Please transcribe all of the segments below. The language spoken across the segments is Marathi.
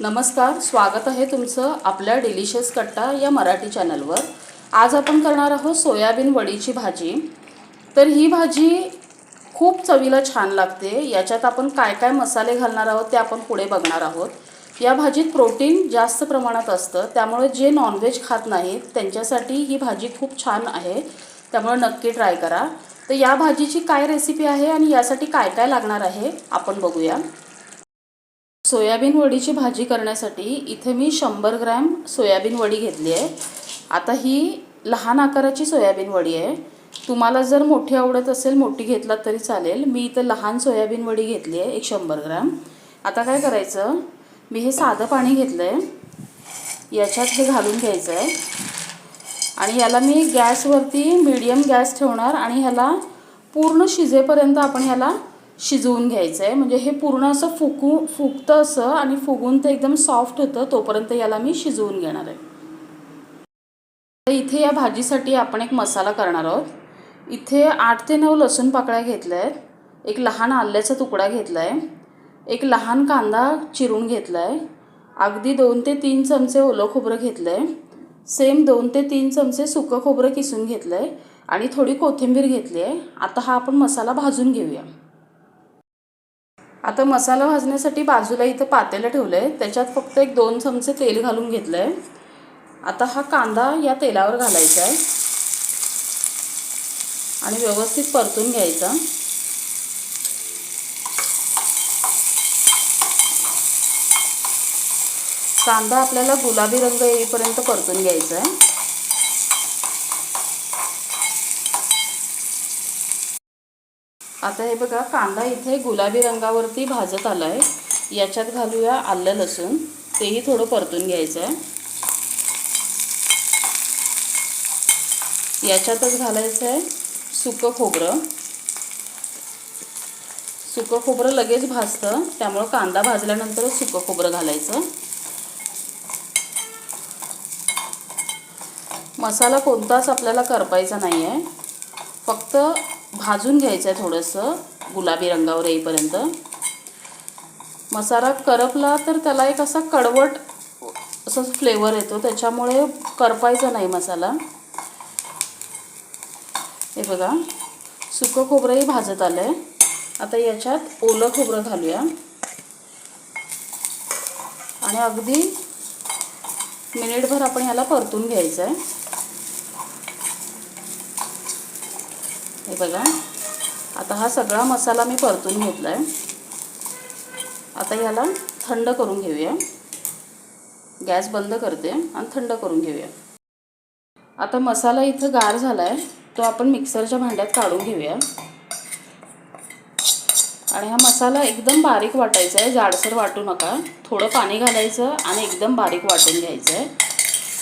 नमस्कार स्वागत आहे तुमचं आपल्या डिलिशियस कट्टा या मराठी चॅनलवर. आज आपण करणार आहोत सोयाबीन वडीची भाजी. तर ही भाजी खूप चवीला छान लागते. याच्यात आपण काय काय मसाले घालणार आहोत ते आपण पुढे बघणार आहोत. या भाजीत प्रोटीन जास्त प्रमाणात असतं. त्यामुळे जे नॉनव्हेज खात नाहीत त्यांच्यासाठी ही भाजी खूप छान आहे. त्यामुळे नक्की ट्राय करा. तर या भाजीची काय रेसिपी आहे आणि यासाठी काय काय लागणार आहे आपण बघूया. सोयाबीन वडीची भाजी करण्यासाठी इथे मी शंभर ग्रॅम सोयाबीन वडी घेतली आहे. आता ही लहान आकाराची सोयाबीन वडी आहे. तुम्हाला जर मोठी आवडत असेल मोठी घेतलात तरी चालेल. मी इथं लहान सोयाबीन वडी घेतली आहे एक शंभर ग्रॅम. आता काय करायचं? मी हे साधं पाणी घेतलं आहे याच्यात हे घालून घ्यायचं आहे आणि याला मी गॅसवरती मीडियम गॅस ठेवणार आणि ह्याला पूर्ण शिजेपर्यंत आपण ह्याला शिजवून घ्यायचं आहे म्हणजे हे पूर्ण असं फुकू फुगतं असं आणि फुगून ते एकदम सॉफ्ट होतं तोपर्यंत याला मी शिजवून घेणार आहे. तर इथे या भाजीसाठी आपण एक मसाला करणार आहोत. इथे आठ ते नऊ लसूण पाकळ्या घेतल्या आहेत एक लहान आल्याचा तुकडा घेतला आहे एक लहान कांदा चिरून घेतला आहे अगदी दोन ते तीन चमचे ओलं खोबरं घेतलं आहे सेम दोन ते तीन चमचे सुकं खोबरं किसून घेतलं आहे आणि थोडी कोथिंबीर घेतली आहे आता हा आपण मसाला भाजून घेऊया. आता मसाला भाजण्यासाठी बाजूला इथं पातेलं ठेवलं आहे त्याच्यात फक्त एक दोन चमचे तेल घालून घेतलं आहे आता हा कांदा या तेलावर घालायचा आहे. आणि व्यवस्थित परतून घ्यायचा. कांदा आपल्याला गुलाबी रंग येईपर्यंत परतून घ्यायचा आहे. आता हे बघा कांदा इथे गुलाबी रंगावरती भाजत आला आहे याच्यात घालूया आलं लसूण. तेही थोडं परतून घ्यायचं आहे याच्यातच घालायचं आहे सुकं खोबरं. सुकं खोबरं लगेच भाजतं. त्यामुळं कांदा भाजल्यानंतरच सुकं खोबरं घालायचं. मसाला कोणताच आपल्याला करपायचा नाही आहे फक्त भाजून घ्यायचं आहे थोडंसं गुलाबी रंगावर येईपर्यंत. मसाला करपला तर त्याला एक असा कडवट असं फ्लेवर येतो त्याच्यामुळे करपायचा नाही मसाला. हे बघा सुकं खोबरंही भाजत आलं आहे आता याच्यात ओलं खोबरं घालूया. आणि अगदी मिनिटभर आपण ह्याला परतून घ्यायचं आहे हे बघा. आता हा सगळा मसाला मी परतून घेतला आहे आता याला थंड करून घेऊया. गॅस बंद करते आणि थंड करून घेऊया. आता मसाला इथं गार झाला आहे तो आपण मिक्सरच्या भांड्यात काढून घेऊया. आणि हा मसाला एकदम बारीक वाटायचा आहे जाडसर वाटू नका. थोडं पाणी घालायचं आणि एकदम बारीक वाटून घ्यायचं आहे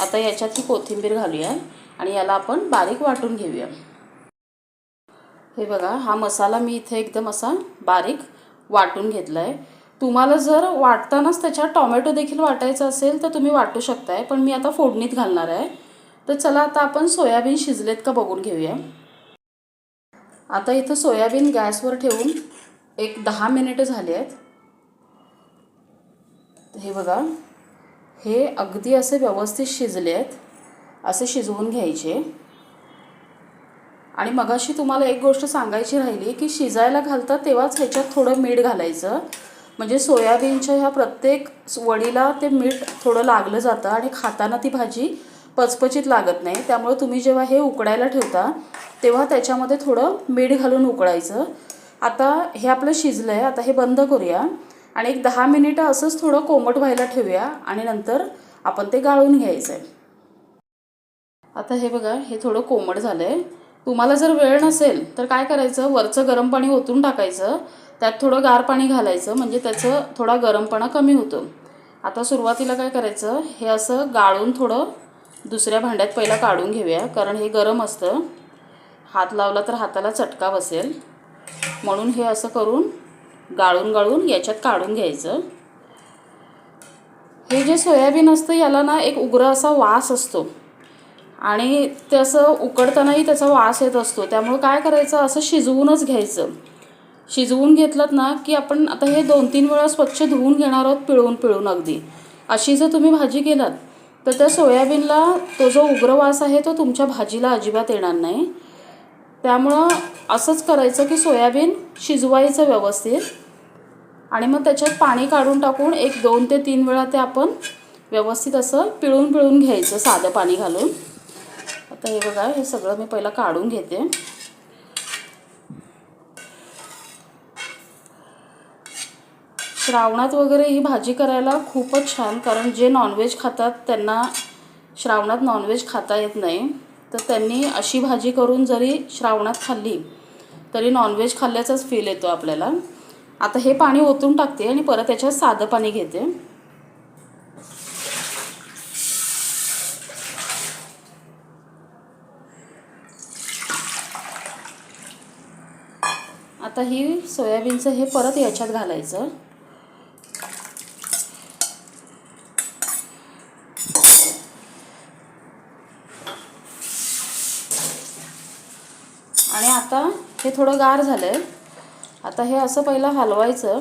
आता याच्यात ही कोथिंबीर घालूया आणि याला आपण बारीक वाटून घेऊया. हे बघा हा मसाला मी इथे एकदम असा बारीक वाटून घेतला आहे तुम्हाला जर वाटतानाच त्याच्यात टॉमॅटो देखील वाटायचं असेल तर तुम्ही वाटू शकताय पण मी आता फोडणीत घालणार आहे. तर चला आता आपण सोयाबीन शिजलेत का बघून घेऊया. आता इथं सोयाबीन गॅसवर ठेवून एक दहा मिनिटं झाली आहेत. हे बघा हे अगदी असे व्यवस्थित शिजले आहेत. असे शिजवून घ्यायचे. आणि मगाशी तुम्हाला एक गोष्ट सांगायची राहिली की शिजायला घालतात तेव्हाच ह्याच्यात थोडं मीठ घालायचं. म्हणजे सोयाबीनच्या ह्या प्रत्येक वडीला ते मीठ थोडं लागलं जातं आणि खाताना ती भाजी पचपचीत लागत नाही. त्यामुळे तुम्ही जेव्हा हे उकडायला ठेवता तेव्हा त्याच्यामध्ये थोडं मीठ घालून उकळायचं. आता हे आपलं शिजलं आहे आता हे बंद करूया आणि एक दहा मिनिटं असंच थोडं कोमट व्हायला ठेवूया आणि नंतर आपण ते गाळून घ्यायचं आहे आता हे बघा हे थोडं कोमट झालं आहे तुम्हाला जर वेळ नसेल तर काय करायचं? वरचं गरम पाणी ओतून टाकायचं. त्यात थोडं गार पाणी घालायचं म्हणजे त्याचं थोडा गरमपणा कमी होतो. आता सुरुवातीला काय करायचं? हे असं गाळून थोडं दुसऱ्या भांड्यात पहिला काढून घेऊया कारण हे गरम असतं. हात लावला तर हाताला चटका बसेल. म्हणून हे असं करून गाळून गाळून याच्यात काढून घ्यायचं. हे जे सोयाबीन असतं याला ना एक उग्र असा वास असतो. आणि ते असं उकडतानाही त्याचा वास येत असतो. त्यामुळं काय करायचं? असं शिजवूनच घ्यायचं. शिजवून घेतलं ना की आपण आता हे दोन तीन वेळा स्वच्छ धुवून घेणार आहोत पिळून पिळून अगदी. अशी जर तुम्ही भाजी केलात तर त्या सोयाबीनला तो जो उग्रवास आहे तो तुमच्या भाजीला अजिबात येणार नाही. त्यामुळं असंच करायचं की सोयाबीन शिजवायचं व्यवस्थित. आणि मग त्याच्यात पाणी काढून टाकून एक दोन ते तीन वेळा ते आपण व्यवस्थित असं पिळून पिळून घ्यायचं साधं पाणी घालून. आता हे बघा हे सगळं मी पहिला काढून घेते. श्रावणात वगैरे ही भाजी करायला खूपच छान कारण जे नॉनव्हेज खातात त्यांना श्रावणात नॉनव्हेज खाता येत नाही. तर त्यांनी अशी भाजी करून जरी श्रावणात खाल्ली तरी नॉनव्हेज खाल्ल्याचाच फील येतो आपल्याला. आता हे पाणी ओतून टाकते आणि परत त्याच्यात साधं पाणी घेते. आता ही सोयाबीनचं हे परत याच्यात घालायचं. आणि आता हे थोडं गार झालं आहे आता हे असं पहिलं हलवायचं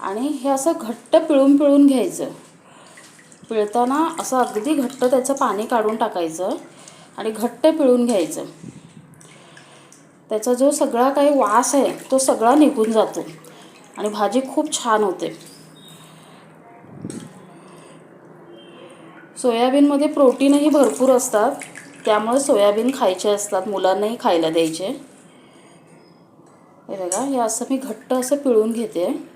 आणि हे असं घट्ट पिळून पिळून घ्यायचं. पिळताना असं अगदी घट्ट त्याचं पाणी काढून टाकायचं आणि घट्ट पिळून घ्यायचं. त्याचा जो सगळा काही वास आहे तो सगळा निघून जातो. आणि भाजी खूप छान होते. सोयाबीनमध्ये प्रोटीनही भरपूर असतात. त्यामुळे सोयाबीन खायचे असतात मुलांनाही खायला द्यायचे. हे बघा हे असं मी घट्ट असं पिळून घेते.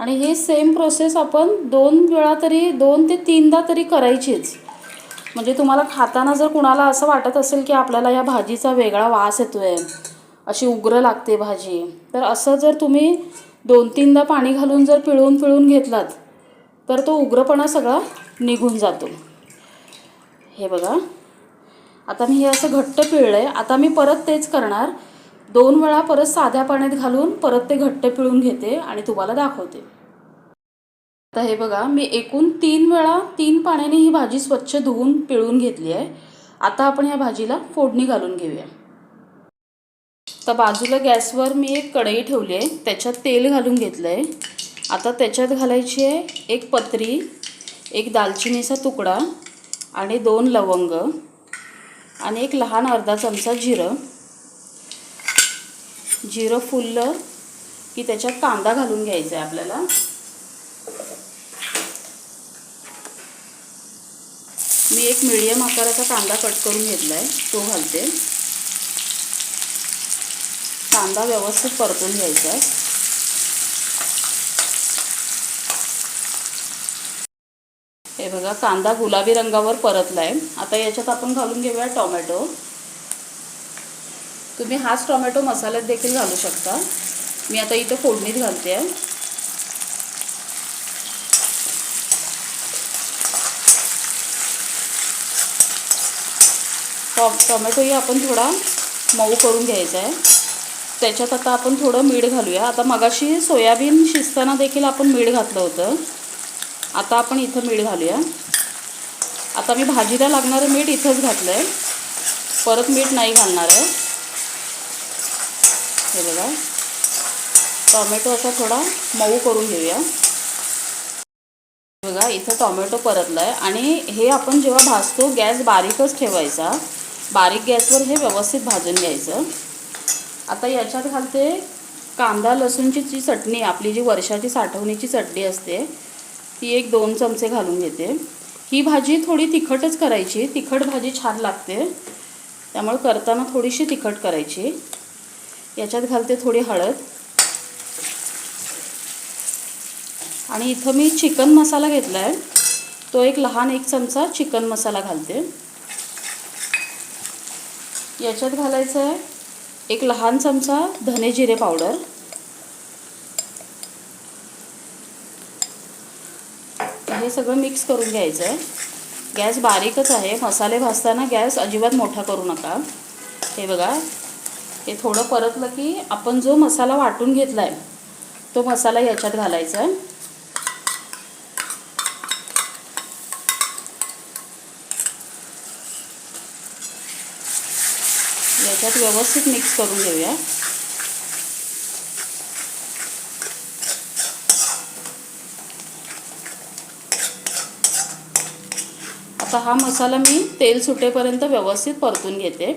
आणि हे सेम प्रोसेस आपण दोन वेळा तरी दोन ते तीनदा तरी करायचीच. म्हणजे तुम्हाला खाताना जर कुणाला असं वाटत असेल की आपल्याला या भाजीचा वेगळा वास येतो आहे अशी उग्र लागते भाजी तर असं जर तुम्ही दोन तीनदा पाणी घालून जर पिळून पिळून घेतलात तर तो उग्रपणा सगळा निघून जातो. हे बघा. आता मी हे असं घट्ट पिळलं आहे आता मी परत तेच करणार. दोन वेळा परत साध्या पाण्यात घालून परत ते घट्ट पिळून घेते आणि तुम्हाला दाखवते. आता हे बघा मी एकूण तीन वेळा तीन पाण्याने ही भाजी स्वच्छ धुवून पिळून घेतली आहे. आता आपण या भाजीला फोडणी घालून घेऊया. तर बाजूला गॅसवर मी एक कढई ठेवली आहे. त्याच्यात तेल घालून घेतलं आहे आता त्याच्यात घालायची आहे एक पत्री एक दालचिनीचा तुकडा आणि दोन लवंग आणि एक लहान अर्धा चमचा जिरं. जिरं फुललं की त्याच्यात कांदा घालून घ्यायचा आहे आपल्याला. मी एक मिडियम आकाराचा कांदा कट करून घेतला आहे तो घालते. कांदा व्यवस्थित परतून घ्यायचा आहे. हे बघा कांदा गुलाबी रंगावर परतला आहे आता याच्यात आपण घालून घेऊया टोमॅटो. तुम्ही हाच टोमॅटो मसाल्यात देखील घालू शकता. मी आता इथं फोडणीत घालते. आहे टॉ टोमॅटोही आपण थोडा मऊ करून घ्यायचा आहे. त्याच्यात आता आपण थोडं मीठ घालूया. आता मगाशी सोयाबीन शिजताना देखील आपण मीठ घातलं होतं. आता आपण इथं मीठ घालूया. आता मी भाजीला लागणारं मीठ इथंच घातलं आहे परत मीठ नाही घालणार आहे. हे बघा टॉमॅटो असा थोडा मऊ करून घेऊया. बघा इथं टॉमॅटो परतला आहे आणि हे आपण जेव्हा भाजतो गॅस बारीकच ठेवायचा. बारीक गॅसवर हे व्यवस्थित भाजून घ्यायचं. आता याच्यात घालते कांदा लसूणची जी चटणी आपली जी वर्षाची साठवणीची चटणी असते ती एक दोन चमचे घालून घेते. ही भाजी थोडी तिखटच करायची. तिखट भाजी छान लागते. त्यामुळे करताना थोडीशी तिखट करायची. याच्यात घालते थोडी हळद. आणि इथं मी चिकन मसाला घेतला आहे तो एक लहान एक चमचा चिकन मसाला घालते. याच्यात घालायचं आहे एक लहान चमचा धने जिरे पावडर. हे सगळं मिक्स करून घ्यायचं आहे गॅस बारीकच आहे. मसाले भाजताना गॅस अजिबात मोठा करू नका. हे बघा. हे थोडं परतलं की आपण जो मसाला वाटून घेतला आहे तो मसाला याच्यात घालायचा आहे याच्यात व्यवस्थित मिक्स करून घेऊया. आता हा मसाला मी तेल सुटेपर्यंत व्यवस्थित परतून घेते.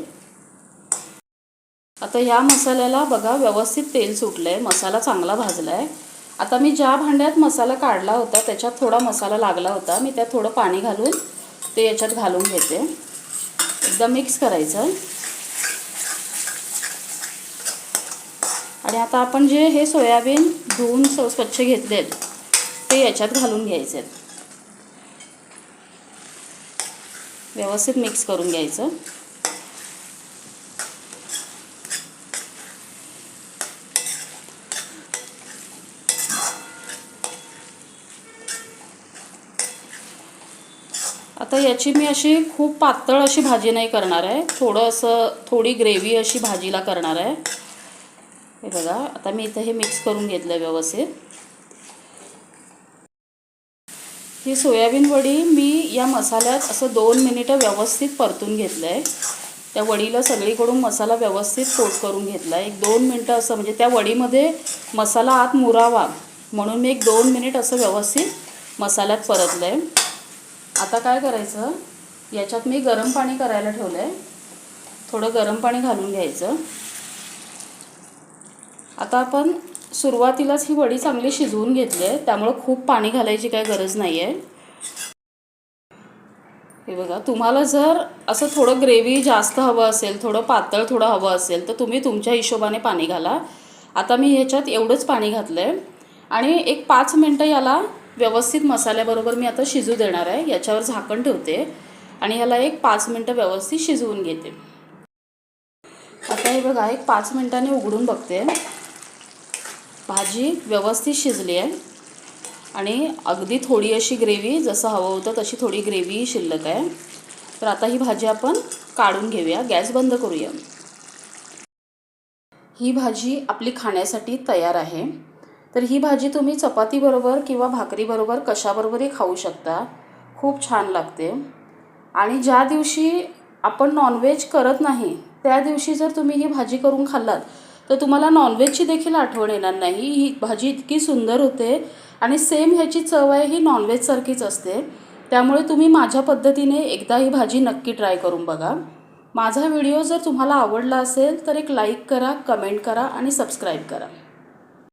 आता ह्या मसाल्याला बघा व्यवस्थित तेल सुटलं आहे मसाला चांगला भाजला आहे आता मी ज्या भांड्यात मसाला काढला होता त्याच्यात थोडा मसाला लागला होता. मी त्यात थोडं पाणी घालून ते याच्यात घालून घेते. एकदा मिक्स करायचं. आणि आता आपण जे हे सोयाबीन धुवून स स्वच्छ घेतलेत ते याच्यात घालून घ्यायचे. आहेत व्यवस्थित मिक्स करून घ्यायचं. आता याची मी अशी खूप पातळ अशी भाजी नाही करणार आहे. थोडं असं थोडी ग्रेव्ही अशी भाजीला करणार आहे. हे बघा आता मी इथं हे मिक्स करून घेतलं आहे व्यवस्थित. ही सोयाबीन वडी मी या मसाल्यात असं दोन मिनिटं व्यवस्थित परतून घेतलं आहे त्या वडीला सगळीकडून मसाला व्यवस्थित कोट करून घेतला आहे एक दोन मिनटं असं म्हणजे त्या वडीमध्ये मसाला आत मुरावा म्हणून मी एक दोन मिनिट असं व्यवस्थित मसाल्यात परतलं आहे आता काय करायचं? याच्यात मी गरम पाणी करायला ठेवलं आहे थोडं गरम पाणी घालून घ्यायचं. आता आपण सुरुवातीलाच ही वडी चांगली शिजवून घेतली आहे. त्यामुळं खूप पाणी घालायची काही गरज नाही आहे हे बघा तुम्हाला जर असं थोडं ग्रेव्ही जास्त हवं असेल थोडं पातळ थोडं हवं असेल तर तुम्ही तुमच्या हिशोबाने पाणी घाला. आता मी ह्याच्यात एवढंच पाणी घातलं आहे आणि एक पाच मिनटं याला व्यवस्थित मसाल्याबरोबर मी आता शिजू देणार आहे. याच्यावर झाकण ठेवते आणि ह्याला एक पाच मिनटं व्यवस्थित शिजवून घेते. आता हे बघा एक पाच मिनटांनी उघडून बघते. भाजी व्यवस्थित शिजली आहे. आणि अगदी थोडी अशी ग्रेव्ही जसं हवं होतं तशी थोडी ग्रेव्ही शिल्लक आहे. तर आता ही भाजी आपण काढून घेऊया. गॅस बंद करूया. ही भाजी आपली खाण्यासाठी तयार आहे. तर ही भाजी तुम्ही चपातीबरोबर किंवा भाकरीबरोबर कशाबरोबरही खाऊ शकता. खूप छान लागते. आणि ज्या दिवशी आपण नॉनव्हेज करत नाही त्या दिवशी जर तुम्ही ही भाजी करून खाल्लात तर तुम्हाला नॉनव्हेजची देखील आठवण येणार नाही. ही भाजी इतकी सुंदर होते आणि सेम ह्याची चव आहे ही नॉनव्हेजसारखीच असते. त्यामुळे तुम्ही माझ्या पद्धतीने एकदा ही भाजी नक्की ट्राय करून बघा. माझा व्हिडिओ जर तुम्हाला आवडला असेल तर एक लाईक करा कमेंट करा आणि सबस्क्राईब करा.